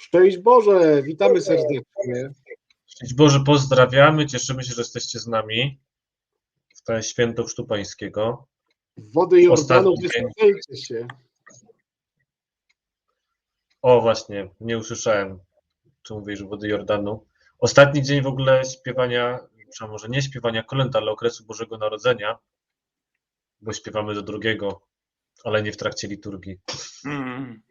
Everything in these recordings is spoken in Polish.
Szczęść Boże, witamy serdecznie. Szczęść Boże, pozdrawiamy, cieszymy się, że jesteście z nami w to święto Chrztu Pańskiego. Wody Jordanu, Ostatni dzień. wysłuchajcie się. O, właśnie, nie usłyszałem, czy mówisz wody Jordanu. Ostatni dzień w ogóle śpiewania, czy może nie śpiewania kolęd, ale okresu Bożego Narodzenia, bo śpiewamy do drugiego, ale nie w trakcie liturgii. Mm,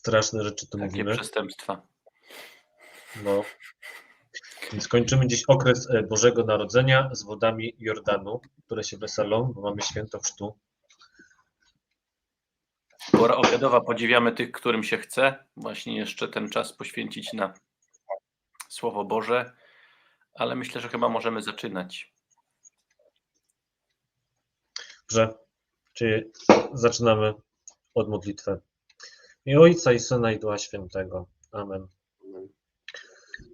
Straszne rzeczy tu takie mówimy. przestępstwa. No. Więc kończymy dziś okres e, Bożego Narodzenia z wodami Jordanu, które się weselą, bo mamy święto chrztu. Pora obiadowa, podziwiamy tych, którym się chce. Właśnie jeszcze ten czas poświęcić na Słowo Boże, ale myślę, że chyba możemy zaczynać. Dobrze, czyli zaczynamy od modlitwy. I Ojca, i Syna, i Ducha Świętego. Amen.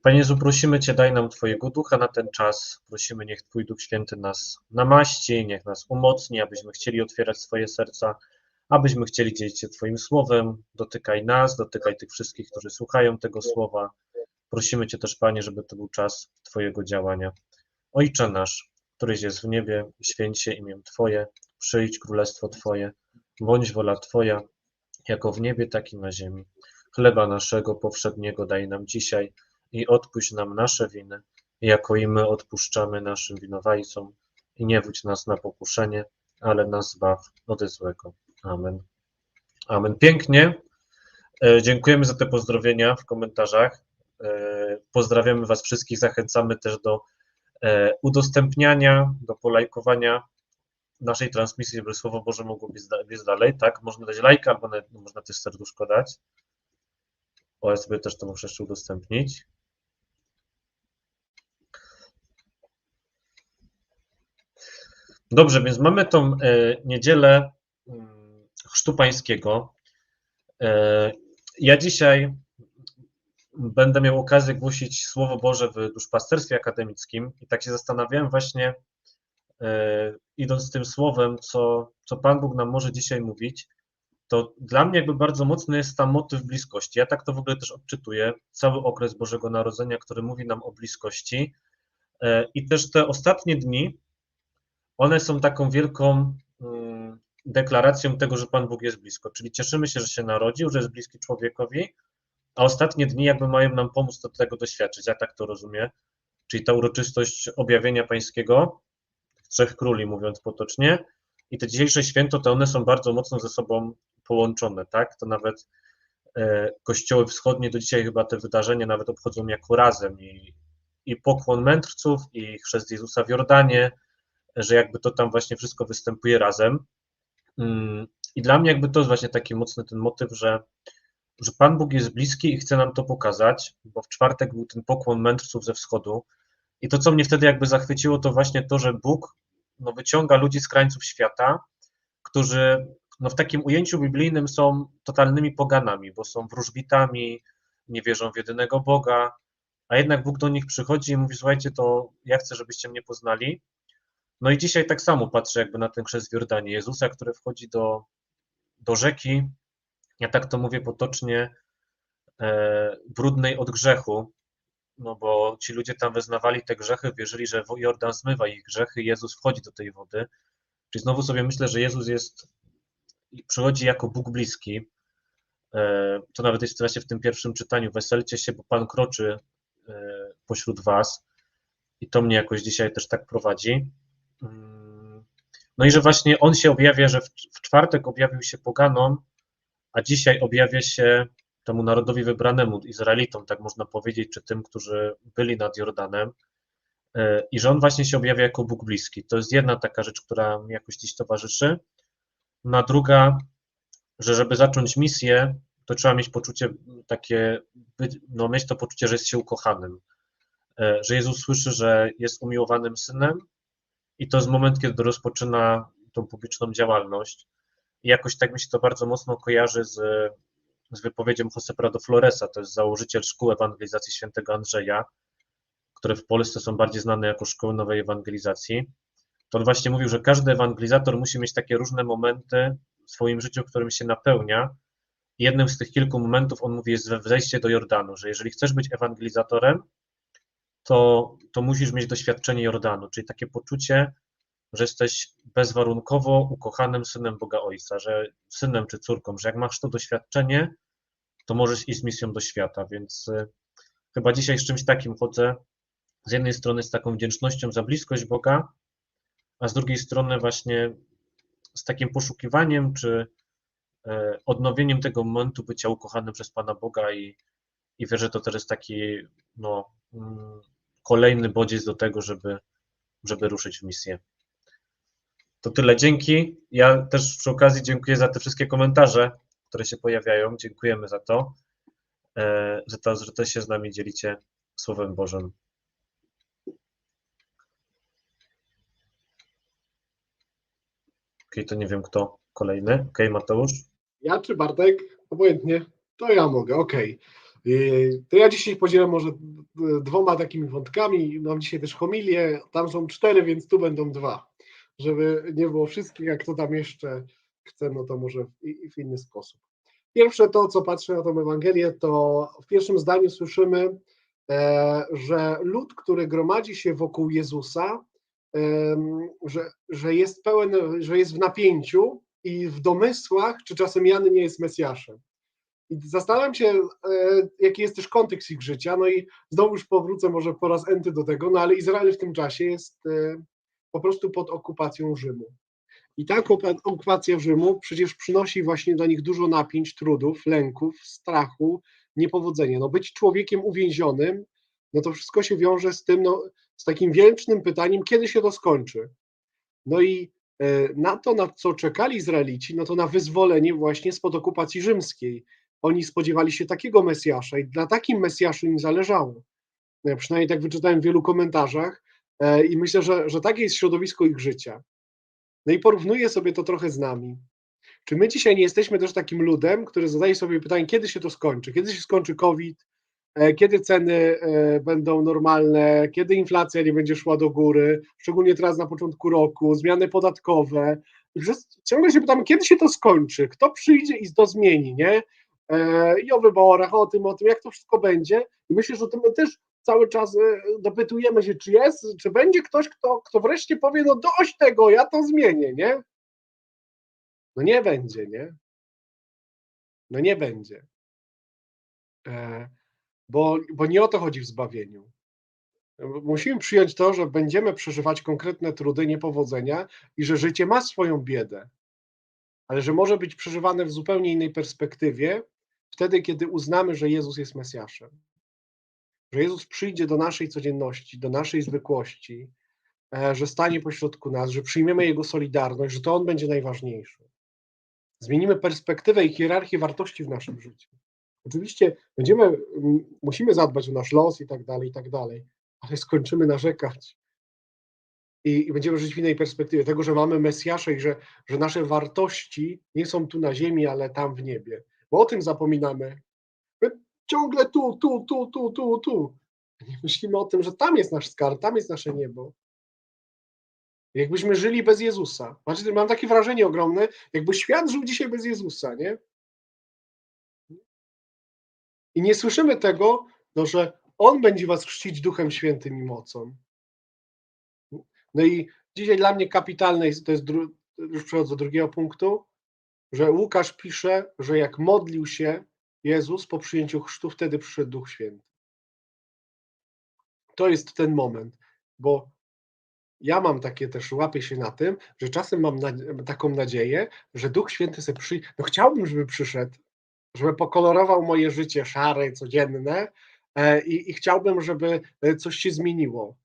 Panie Jezu, prosimy Cię, daj nam Twojego Ducha na ten czas. Prosimy, niech Twój Duch Święty nas namaści, niech nas umocni, abyśmy chcieli otwierać swoje serca, abyśmy chcieli dzielić się Twoim Słowem. Dotykaj nas, dotykaj tych wszystkich, którzy słuchają tego Słowa. Prosimy Cię też, Panie, żeby to był czas Twojego działania. Ojcze nasz, któryś jest w niebie, święć się imię Twoje, przyjdź królestwo Twoje, bądź wola Twoja, jako w niebie, tak i na ziemi. Chleba naszego powszedniego daj nam dzisiaj i odpuść nam nasze winy, jako i my odpuszczamy naszym winowajcom. I nie wódź nas na pokuszenie, ale nas zbaw od złego. Amen. Amen. Pięknie. E, Dziękujemy za te pozdrowienia w komentarzach. E, Pozdrawiamy Was wszystkich. Zachęcamy też do e, udostępniania, do polajkowania naszej transmisji, żeby Słowo Boże mogło biec da- biec dalej. Tak, można dać lajka, albo nawet można też serduszko dać. O, ja sobie też to muszę jeszcze udostępnić. Dobrze, więc mamy tą e, niedzielę mm, Chrztu Pańskiego. E, Ja dzisiaj będę miał okazję głosić Słowo Boże w duszpasterstwie akademickim i tak się zastanawiałem właśnie, idąc z tym słowem, co, co Pan Bóg nam może dzisiaj mówić, to dla mnie jakby bardzo mocny jest tam motyw bliskości. Ja tak to w ogóle też odczytuję, cały okres Bożego Narodzenia, który mówi nam o bliskości. E, i też te ostatnie dni, one są taką wielką mm, deklaracją tego, że Pan Bóg jest blisko, czyli cieszymy się, że się narodził, że jest bliski człowiekowi, a ostatnie dni jakby mają nam pomóc do tego doświadczyć, ja tak to rozumiem, czyli ta uroczystość objawienia pańskiego, trzech króli mówiąc potocznie, i te dzisiejsze święto, to one są bardzo mocno ze sobą połączone, tak, to nawet e, kościoły wschodnie do dzisiaj chyba te wydarzenia nawet obchodzą jako razem. I, i pokłon mędrców i chrzest Jezusa w Jordanie, że jakby to tam właśnie wszystko występuje razem. Mm, I dla mnie jakby to jest właśnie taki mocny ten motyw, że, że Pan Bóg jest bliski i chce nam to pokazać, bo w czwartek był ten pokłon mędrców ze wschodu i to, co mnie wtedy jakby zachwyciło, to właśnie to, że Bóg no, wyciąga ludzi z krańców świata, którzy no, w takim ujęciu biblijnym są totalnymi poganami, bo są wróżbitami, nie wierzą w jedynego Boga, a jednak Bóg do nich przychodzi i mówi, słuchajcie, to ja chcę, żebyście mnie poznali. No i dzisiaj tak samo patrzę jakby na ten chrzest w Jordanie Jezusa, który wchodzi do, do rzeki, ja tak to mówię potocznie, e, brudnej od grzechu, no bo ci ludzie tam wyznawali te grzechy, wierzyli, że Jordan zmywa ich grzechy, Jezus wchodzi do tej wody. Czyli znowu sobie myślę, że Jezus jest, przychodzi jako Bóg bliski. E, To nawet jest właśnie w tym pierwszym czytaniu. Weselcie się, bo Pan kroczy e, pośród was. I to mnie jakoś dzisiaj też tak prowadzi. Mm, No i że właśnie On się objawia, że w czwartek objawił się poganom, a dzisiaj objawia się temu narodowi wybranemu, Izraelitom, tak można powiedzieć, czy tym, którzy byli nad Jordanem, e, i że on właśnie się objawia jako Bóg bliski. To jest jedna taka rzecz, która mi jakoś dziś towarzyszy. No a druga, że żeby zacząć misję, to trzeba mieć poczucie takie, no mieć to poczucie, że jest się ukochanym, E, że Jezus słyszy, że jest umiłowanym synem i to jest moment, kiedy rozpoczyna tą publiczną działalność. I jakoś tak mi się to bardzo mocno kojarzy z, z wypowiedzią Jose Prado Floresa, to jest założyciel Szkół Ewangelizacji Świętego Andrzeja, które w Polsce są bardziej znane jako Szkoły Nowej Ewangelizacji. To on właśnie mówił, że każdy ewangelizator musi mieć takie różne momenty w swoim życiu, którym się napełnia jednym z tych kilku momentów on mówi jest wejście do Jordanu, że jeżeli chcesz być ewangelizatorem, to, to musisz mieć doświadczenie Jordanu, czyli takie poczucie, że jesteś bezwarunkowo ukochanym synem Boga Ojca, że synem czy córką, że jak masz to doświadczenie, to możesz iść z misją do świata, więc y, chyba dzisiaj z czymś takim chodzę, z jednej strony z taką wdzięcznością za bliskość Boga, a z drugiej strony właśnie z takim poszukiwaniem czy e, odnowieniem tego momentu bycia ukochanym przez Pana Boga i, i wierzę, że to też jest taki no, mm, kolejny bodziec do tego, żeby, żeby ruszyć w misję. To tyle, dzięki. Ja też przy okazji dziękuję za te wszystkie komentarze, które się pojawiają. Dziękujemy za to, e, że, to że się z nami dzielicie Słowem Bożym. Okej, to nie wiem kto kolejny. Okej, Mateusz. Ja czy Bartek? Obojętnie. To ja mogę, okej. Yy, To ja dzisiaj podzielę może dwoma takimi wątkami. Mam dzisiaj też homilię. Tam są cztery, więc tu będą dwa. Żeby nie było wszystkich, jak to tam jeszcze chce, no to może w, w inny sposób. Pierwsze to, co patrzę na tą Ewangelię, to w pierwszym zdaniu słyszymy, e, że lud, który gromadzi się wokół Jezusa, że, że jest pełen, że jest w napięciu i w domysłach, czy czasem Jan nie jest Mesjaszem. I zastanawiam się, e, jaki jest też kontekst ich życia, no i znowu już powrócę może po raz enty do tego, no ale Izrael w tym czasie jest e, po prostu pod okupacją Rzymu. I ta okupa- okupacja Rzymu przecież przynosi właśnie dla nich dużo napięć, trudów, lęków, strachu, niepowodzenia. No być człowiekiem uwięzionym, no to wszystko się wiąże z tym, no, z takim wielcznym pytaniem, kiedy się to skończy. No i e, na to, na co czekali Izraelici, no to na wyzwolenie właśnie spod okupacji rzymskiej. Oni spodziewali się takiego Mesjasza i na takim Mesjaszu im zależało. Ja przynajmniej tak wyczytałem w wielu komentarzach i myślę, że, że takie jest środowisko ich życia. No i porównuję sobie to trochę z nami. Czy my dzisiaj nie jesteśmy też takim ludem, który zadaje sobie pytanie, kiedy się to skończy? Kiedy się skończy COVID? E, Kiedy ceny e, będą normalne? Kiedy inflacja nie będzie szła do góry? Szczególnie teraz na początku roku, zmiany podatkowe. Ciągle się pytamy, kiedy się to skończy? Kto przyjdzie i to zmieni, nie? E, I o wyborach, o tym, o tym, jak to wszystko będzie. I myślę, że my też cały czas e, dopytujemy się, czy jest, czy będzie ktoś, kto, kto wreszcie powie, no dość tego, ja to zmienię, nie? No nie będzie, nie? No nie będzie. E, bo, bo nie o to chodzi w zbawieniu. Musimy przyjąć to, że będziemy przeżywać konkretne trudy, niepowodzenia i że życie ma swoją biedę, ale że może być przeżywane w zupełnie innej perspektywie, wtedy, kiedy uznamy, że Jezus jest Mesjaszem. Że Jezus przyjdzie do naszej codzienności, do naszej zwykłości, e, że stanie pośrodku nas, że przyjmiemy Jego solidarność, że to On będzie najważniejszy. Zmienimy perspektywę i hierarchię wartości w naszym życiu. Oczywiście będziemy, musimy zadbać o nasz los i tak dalej, i tak dalej, ale skończymy narzekać. I, I będziemy żyć w innej perspektywie tego, że mamy Mesjasza i że, że nasze wartości nie są tu na ziemi, ale tam w niebie. Bo o tym zapominamy. Ciągle tu, tu, tu, tu, tu, tu. Nie myślimy o tym, że tam jest nasz skarb, tam jest nasze niebo. Jakbyśmy żyli bez Jezusa. Znaczy, mam takie wrażenie ogromne, jakby świat żył dzisiaj bez Jezusa, nie? I nie słyszymy tego, no, że On będzie was chrzcić Duchem Świętym i mocą. No i dzisiaj dla mnie kapitalne jest, to jest, już przechodzę do drugiego punktu, że Łukasz pisze, że jak modlił się Jezus po przyjęciu chrztu, wtedy przyszedł Duch Święty. To jest ten moment, bo ja mam takie też, łapię się na tym, że czasem mam na, taką nadzieję, że Duch Święty sobie przyjdzie, no chciałbym, żeby przyszedł, żeby pokolorował moje życie szare, codzienne e, i, i chciałbym, żeby e, coś się zmieniło.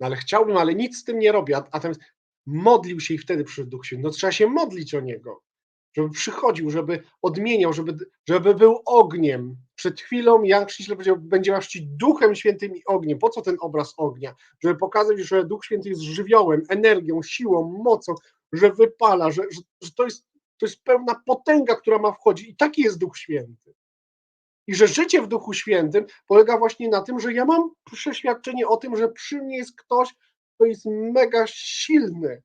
No ale chciałbym, ale nic z tym nie robię, a, a ten modlił się i wtedy przyszedł Duch Święty. No trzeba się modlić o Niego, żeby przychodził, żeby odmieniał, żeby, żeby był ogniem. Przed chwilą Jan Chrzciciel powiedział, będzie was Duchem Świętym i ogniem. Po co ten obraz ognia? Żeby pokazać, że Duch Święty jest żywiołem, energią, siłą, mocą, że wypala, że, że, że to, jest, to jest pełna potęga, która ma wchodzić. I taki jest Duch Święty. I że życie w Duchu Świętym polega właśnie na tym, że ja mam przeświadczenie o tym, że przy mnie jest ktoś, kto jest mega silny,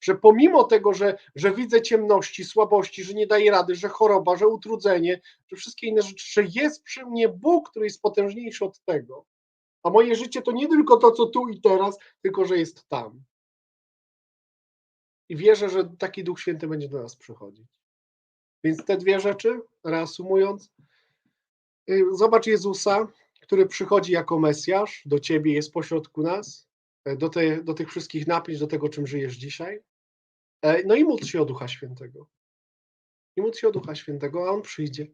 że pomimo tego, że, że widzę ciemności, słabości, że nie daję rady, że choroba, że utrudzenie, że wszystkie inne rzeczy, że jest przy mnie Bóg, który jest potężniejszy od tego. A moje życie to nie tylko to, co tu i teraz, tylko że jest tam. I wierzę, że taki Duch Święty będzie do nas przychodzić. Więc te dwie rzeczy, reasumując, y, zobacz Jezusa, który przychodzi jako Mesjasz do ciebie, jest pośrodku nas, do, te, do tych wszystkich napięć, do tego, czym żyjesz dzisiaj. E, No i módl się o Ducha Świętego. I módl się o Ducha Świętego, a On przyjdzie.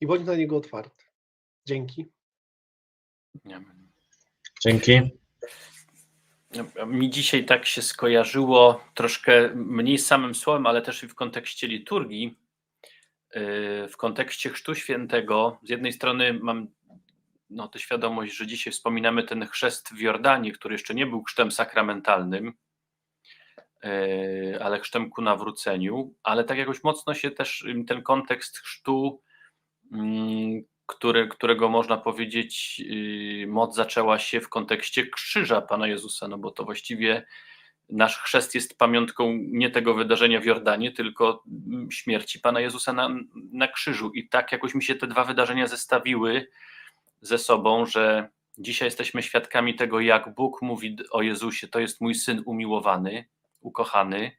I bądź na Niego otwarty. Dzięki. Dzięki. Mi dzisiaj tak się skojarzyło troszkę mniej z samym słowem, ale też i w kontekście liturgii. Yy, W kontekście Chrztu Świętego, z jednej strony mam no, tę świadomość, że dzisiaj wspominamy ten chrzest w Jordanie, który jeszcze nie był chrztem sakramentalnym, yy, ale chrztem ku nawróceniu, ale tak jakoś mocno się też ym, ten kontekst chrztu, mm, który, którego można powiedzieć, yy, moc zaczęła się w kontekście krzyża Pana Jezusa, no bo to właściwie nasz chrzest jest pamiątką nie tego wydarzenia w Jordanie, tylko mm, śmierci Pana Jezusa na, na krzyżu. I tak jakoś mi się te dwa wydarzenia zestawiły ze sobą, że dzisiaj jesteśmy świadkami tego, jak Bóg mówi o Jezusie: To jest mój syn umiłowany, ukochany.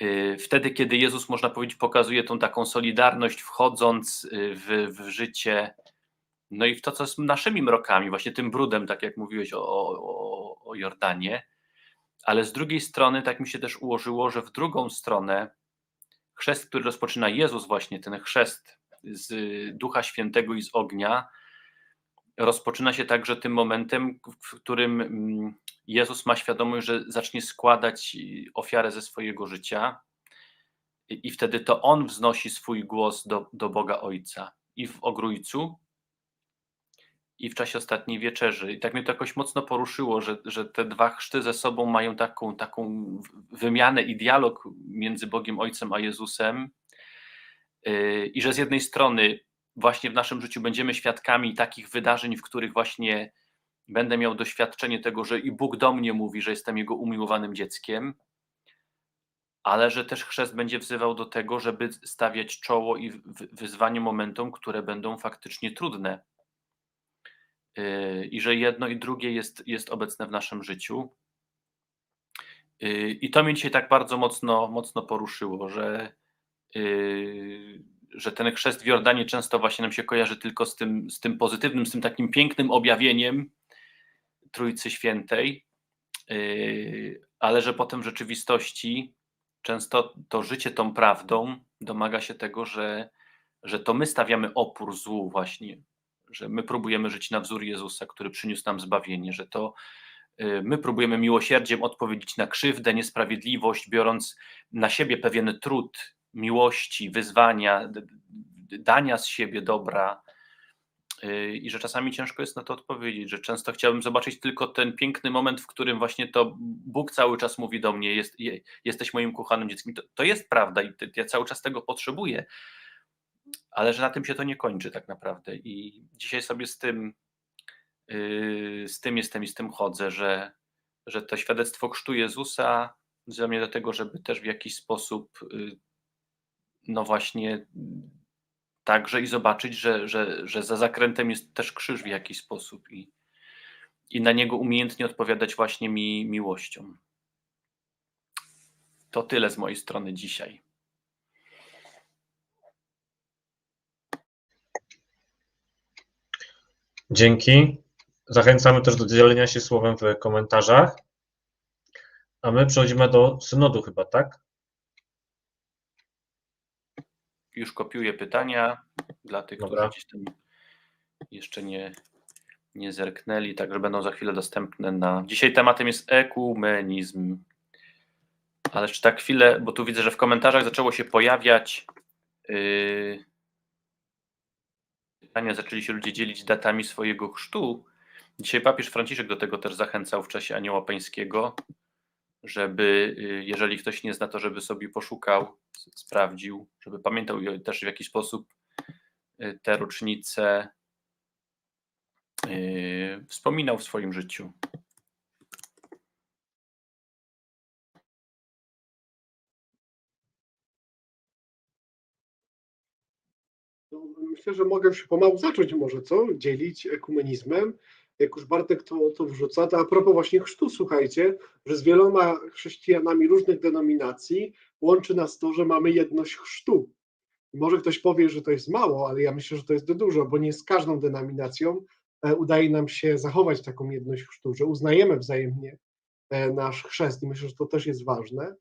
Yy, Wtedy, kiedy Jezus, można powiedzieć, pokazuje tą taką solidarność, wchodząc yy, w, w życie, no i w to, co jest naszymi mrokami, właśnie tym brudem, tak jak mówiłeś o, o, o Jordanie. Ale z drugiej strony, tak mi się też ułożyło, że w drugą stronę chrzest, który rozpoczyna Jezus, właśnie ten chrzest z Ducha Świętego i z ognia, rozpoczyna się także tym momentem, w którym mm, Jezus ma świadomość, że zacznie składać ofiarę ze swojego życia, i, wtedy to On wznosi swój głos do, do Boga Ojca i w ogrójcu, i w czasie ostatniej wieczerzy. I tak mnie to jakoś mocno poruszyło, że, że te dwa chrzty ze sobą mają taką, taką wymianę i dialog między Bogiem Ojcem a Jezusem. Yy, I że z jednej strony właśnie w naszym życiu będziemy świadkami takich wydarzeń, w których właśnie będę miał doświadczenie tego, że i Bóg do mnie mówi, że jestem Jego umiłowanym dzieckiem, ale że też chrzest będzie wzywał do tego, żeby stawiać czoło i wyzwanie momentom, które będą faktycznie trudne. Yy, I że jedno i drugie jest, jest obecne w naszym życiu. Yy, I to mnie dzisiaj tak bardzo mocno, mocno poruszyło, że, yy, że ten chrzest w Jordanie często właśnie nam się kojarzy tylko z tym, z tym pozytywnym, z tym takim pięknym objawieniem Trójcy Świętej, ale że potem w rzeczywistości często to życie tą prawdą domaga się tego, że, że to my stawiamy opór złu właśnie, że my próbujemy żyć na wzór Jezusa, który przyniósł nam zbawienie, że to y, my próbujemy miłosierdziem odpowiedzieć na krzywdę, niesprawiedliwość, biorąc na siebie pewien trud miłości, wyzwania, dania z siebie dobra. Y, I że czasami ciężko jest na to odpowiedzieć, że często chciałbym zobaczyć tylko ten piękny moment, w którym właśnie to Bóg cały czas mówi do mnie: jest, Jesteś moim kochanym dzieckiem. To, to jest prawda i ja cały czas tego potrzebuję ale że na tym się to nie kończy tak naprawdę. I dzisiaj sobie z tym, yy, z tym jestem i z tym chodzę, że, że to świadectwo chrztu Jezusa wzywa mnie do tego, żeby też w jakiś sposób, yy, no właśnie, także i zobaczyć, że, że, że za zakrętem jest też krzyż w jakiś sposób i, i na niego umiejętnie odpowiadać właśnie mi miłością. To tyle z mojej strony dzisiaj. Dzięki. Zachęcamy też do dzielenia się słowem w komentarzach. A my przechodzimy do synodu chyba, tak? Już kopiuję pytania dla tych, Dobra. którzy gdzieś tam jeszcze nie, nie zerknęli, także będą za chwilę dostępne na... Dzisiaj tematem jest ekumenizm. Ale jeszcze tak chwilę, bo tu widzę, że w komentarzach zaczęło się pojawiać yy, pytania, zaczęli się ludzie dzielić datami swojego chrztu. Dzisiaj papież Franciszek do tego też zachęcał w czasie Anioła Pańskiego, żeby y, jeżeli ktoś nie zna, to żeby sobie poszukał, sprawdził, żeby pamiętał też w jaki sposób y, te rocznice y, wspominał w swoim życiu. No, myślę, że mogę się pomału zacząć może, co? Dzielić ekumenizmem. Jak już Bartek to, to wrzuca, to a propos właśnie chrztu, słuchajcie, że z wieloma chrześcijanami różnych denominacji łączy nas to, że mamy jedność chrztu. Może ktoś powie, że to jest mało, ale ja myślę, że to jest dużo, bo nie z każdą denominacją e, udaje nam się zachować taką jedność chrztu, że uznajemy wzajemnie e, nasz chrzest i myślę, że to też jest ważne,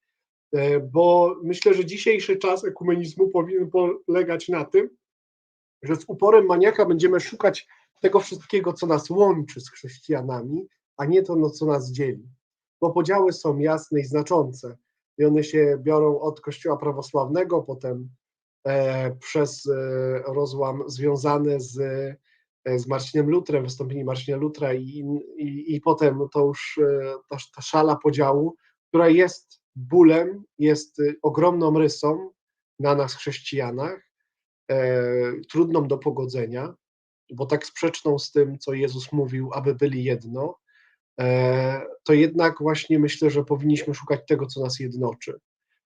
e, bo myślę, że dzisiejszy czas ekumenizmu powinien polegać na tym, że z uporem maniaka będziemy szukać tego wszystkiego, co nas łączy z chrześcijanami, a nie to, no, co nas dzieli. Bo podziały są jasne i znaczące i one się biorą od Kościoła prawosławnego, potem e, przez e, rozłam związany z, e, z Marcinem Lutrem, wystąpienie Marcina Lutra i, i, i potem to już e, ta, ta szala podziału, która jest bólem, jest e, ogromną rysą na nas chrześcijanach, e, trudną do pogodzenia, bo tak sprzeczną z tym, co Jezus mówił, aby byli jedno, e, to jednak właśnie myślę, że powinniśmy szukać tego, co nas jednoczy.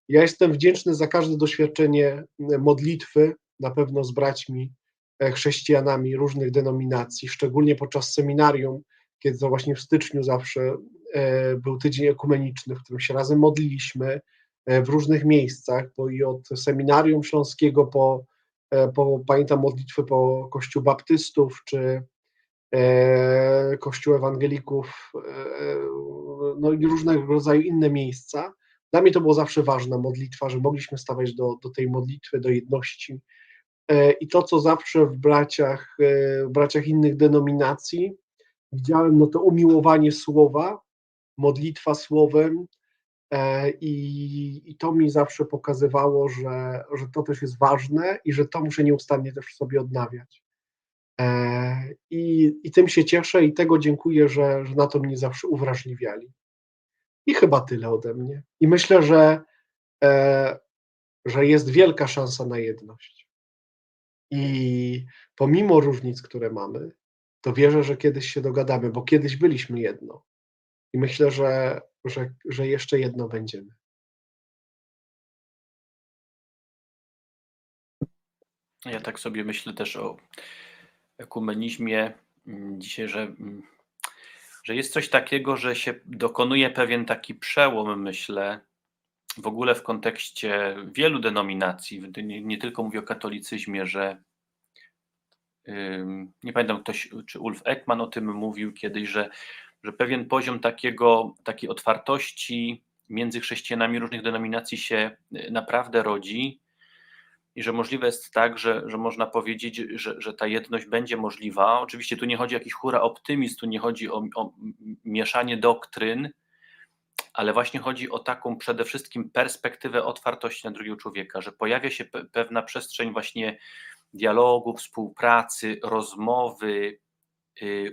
Ja jestem wdzięczny za każde doświadczenie modlitwy, na pewno z braćmi e, chrześcijanami różnych denominacji, szczególnie podczas seminarium, kiedy to właśnie w styczniu zawsze e, był tydzień ekumeniczny, w którym się razem modliliśmy w różnych miejscach, bo i od seminarium śląskiego po, e, po pamiętam modlitwy po kościół baptystów, czy e, kościół ewangelików, e, no i różnego rodzaju inne miejsca. Dla mnie to było zawsze ważna modlitwa, że mogliśmy stawać do, do tej modlitwy, do jedności. I to, co zawsze w braciach, w braciach innych denominacji widziałem, no to umiłowanie słowa, modlitwa słowem, i, i to mi zawsze pokazywało, że, że to też jest ważne i że to muszę nieustannie też sobie odnawiać. E, I, I tym się cieszę i tego dziękuję, że, że na to mnie zawsze uwrażliwiali. I chyba tyle ode mnie. I myślę, że, e, że jest wielka szansa na jedność. I pomimo różnic, które mamy, to wierzę, że kiedyś się dogadamy, bo kiedyś byliśmy jedno. I myślę, że, że, że jeszcze jedno będziemy. Ja tak sobie myślę też o ekumenizmie mm, dzisiaj, że, mm, że jest coś takiego, że się dokonuje pewien taki przełom, myślę, w ogóle w kontekście wielu denominacji, nie, nie tylko mówię o katolicyzmie, że nie pamiętam ktoś, czy Ulf Ekman o tym mówił kiedyś, że, że pewien poziom takiego, takiej otwartości między chrześcijanami różnych denominacji się y, naprawdę rodzi i że możliwe jest tak, że, że można powiedzieć, że, że ta jedność będzie możliwa. Oczywiście tu nie chodzi o jakiś hura optymizm, tu nie chodzi o, o mieszanie doktryn, ale właśnie chodzi o taką przede wszystkim perspektywę otwartości na drugiego człowieka, że pojawia się pe pewna przestrzeń właśnie dialogu, współpracy, rozmowy,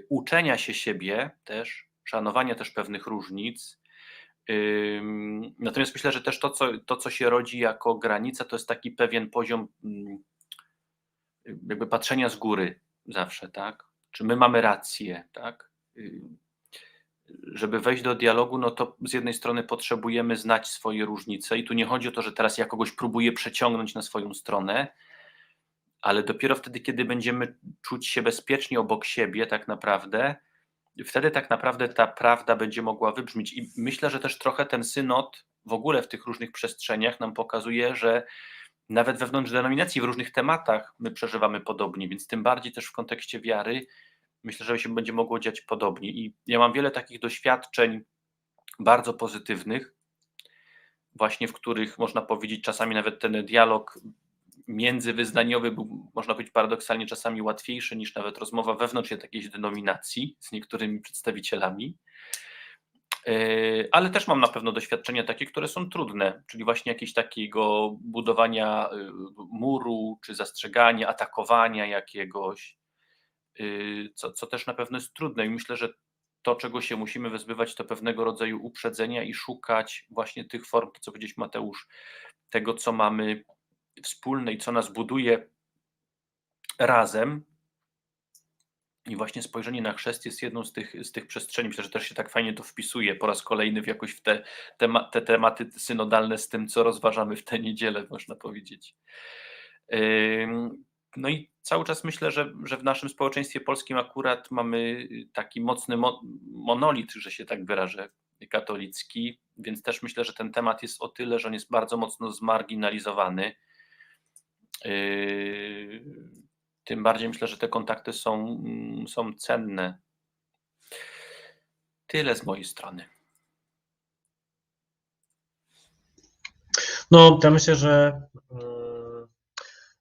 uczenia się siebie też, szanowania też pewnych różnic. Natomiast myślę, że też to co, to, co się rodzi jako granica, to jest taki pewien poziom yy, jakby patrzenia z góry zawsze, tak? Czy my mamy rację, tak? Yy, żeby wejść do dialogu, no to z jednej strony potrzebujemy znać swoje różnice i tu nie chodzi o to, że teraz ja kogoś próbuję przeciągnąć na swoją stronę, ale dopiero wtedy, kiedy będziemy czuć się bezpiecznie obok siebie, tak naprawdę, wtedy tak naprawdę ta prawda będzie mogła wybrzmieć. I myślę, że też trochę ten synod w ogóle w tych różnych przestrzeniach nam pokazuje, że nawet wewnątrz denominacji w różnych tematach my przeżywamy podobnie, więc tym bardziej też w kontekście wiary myślę, że się będzie mogło dziać podobnie. I ja mam wiele takich doświadczeń bardzo pozytywnych, właśnie w których można powiedzieć, czasami nawet ten dialog międzywyznaniowy był, można powiedzieć, paradoksalnie czasami łatwiejszy niż nawet rozmowa wewnątrz jakiejś denominacji z niektórymi przedstawicielami. Ale też mam na pewno doświadczenia takie, które są trudne, czyli właśnie jakieś takiego budowania muru, czy zastrzegania, atakowania jakiegoś, co, co też na pewno jest trudne. I myślę, że to, czego się musimy wyzbywać, to pewnego rodzaju uprzedzenia i szukać właśnie tych form, co powiedzieć Mateusz, tego, co mamy wspólne i co nas buduje razem. I właśnie spojrzenie na chrzest jest jedną z tych, z tych przestrzeni. Myślę, że też się tak fajnie to wpisuje po raz kolejny w jakoś w te, tema, te tematy synodalne z tym, co rozważamy w tę niedzielę, można powiedzieć. No i cały czas myślę, że, że w naszym społeczeństwie polskim akurat mamy taki mocny mo- monolit, że się tak wyrażę, katolicki, więc też myślę, że ten temat jest o tyle, że on jest bardzo mocno zmarginalizowany. Yy, Tym bardziej myślę, że te kontakty są, mm, są cenne. Tyle z mojej strony. No, ja myślę, że mm,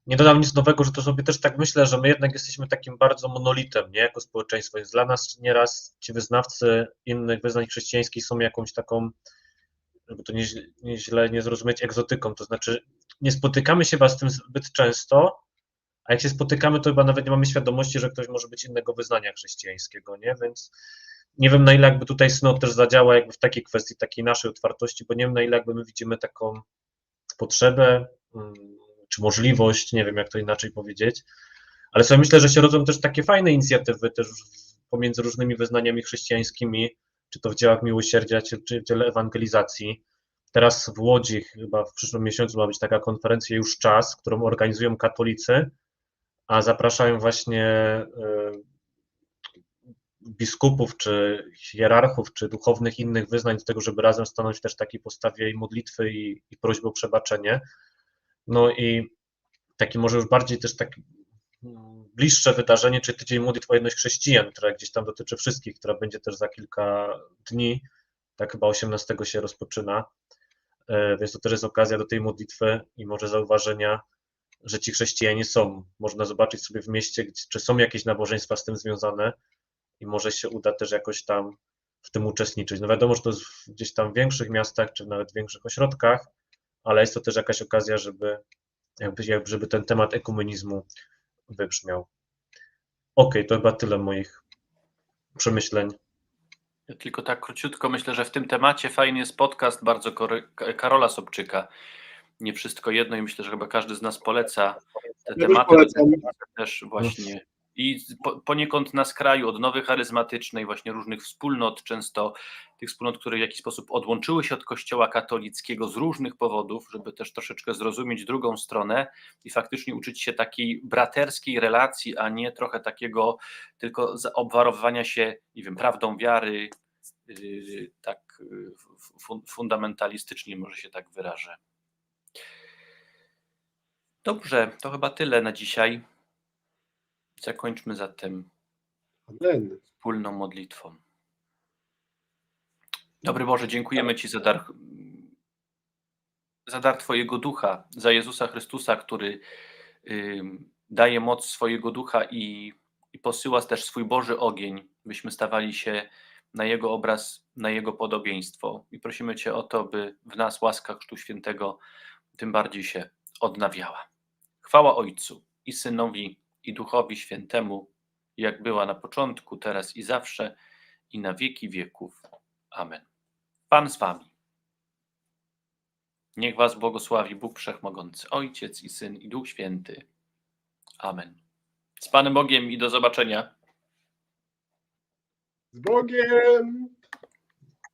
nie dodam nic nowego, że to sobie też tak myślę, że my jednak jesteśmy takim bardzo monolitem, nie, jako społeczeństwo, więc dla nas nieraz ci wyznawcy innych wyznań chrześcijańskich są jakąś taką, żeby to nie, nie nie zrozumieć, egzotyką, to znaczy nie spotykamy się z tym zbyt często, a jak się spotykamy, to chyba nawet nie mamy świadomości, że ktoś może być innego wyznania chrześcijańskiego, nie, więc nie wiem na ile jakby tutaj synod też zadziała jakby w takiej kwestii, takiej naszej otwartości, bo nie wiem na ile jakby my widzimy taką potrzebę mm, czy możliwość, nie wiem jak to inaczej powiedzieć, ale sobie myślę, że się rodzą też takie fajne inicjatywy też pomiędzy różnymi wyznaniami chrześcijańskimi, czy to w dziełach miłosierdzia, czy w dziele ewangelizacji. Teraz w Łodzi chyba w przyszłym miesiącu ma być taka konferencja już czas, którą organizują katolicy, a zapraszają właśnie y, biskupów, czy hierarchów, czy duchownych innych wyznań do tego, żeby razem stanąć też w takiej postawie i modlitwy i, i prośby o przebaczenie. No i taki może już bardziej też tak mm, bliższe wydarzenie, czy tydzień modlitw o jedność chrześcijan, która gdzieś tam dotyczy wszystkich, która będzie też za kilka dni, tak chyba 18 się rozpoczyna, więc to też jest okazja do tej modlitwy i może zauważenia, że ci chrześcijanie są. Można zobaczyć sobie w mieście, czy są jakieś nabożeństwa z tym związane i może się uda też jakoś tam w tym uczestniczyć. No wiadomo, że to jest gdzieś tam w większych miastach, czy nawet w większych ośrodkach, ale jest to też jakaś okazja, żeby, jakby, żeby ten temat ekumenizmu wybrzmiał. Okej, to chyba tyle moich przemyśleń. Ja tylko tak króciutko myślę, że w tym temacie fajny jest podcast bardzo Kory- Karola Sobczyka. Nie wszystko jedno i myślę, że chyba każdy z nas poleca te Ja tematy. Też właśnie i po, poniekąd na skraju odnowy charyzmatycznej, właśnie różnych wspólnot, często tych wspólnot, które w jakiś sposób odłączyły się od Kościoła katolickiego z różnych powodów, żeby też troszeczkę zrozumieć drugą stronę i faktycznie uczyć się takiej braterskiej relacji, a nie trochę takiego tylko obwarowywania się, nie wiem, prawdą wiary, yy, tak fu- fundamentalistycznie może się tak wyrażę. Dobrze, to chyba tyle na dzisiaj. Zakończmy zatem Amen. wspólną modlitwą. Dobry Boże, dziękujemy Ci za dar, za dar Twojego ducha, za Jezusa Chrystusa, który ym, daje moc swojego ducha i, i posyła też swój Boży ogień, byśmy stawali się na Jego obraz, na Jego podobieństwo. I prosimy Cię o to, by w nas łaska Chrztu Świętego tym bardziej się odnawiała. Chwała Ojcu i Synowi i Duchowi Świętemu, jak była na początku, teraz i zawsze, i na wieki wieków. Amen. Pan z Wami. Niech Was błogosławi Bóg Wszechmogący, Ojciec i Syn i Duch Święty. Amen. Z Panem Bogiem i do zobaczenia. Z Bogiem!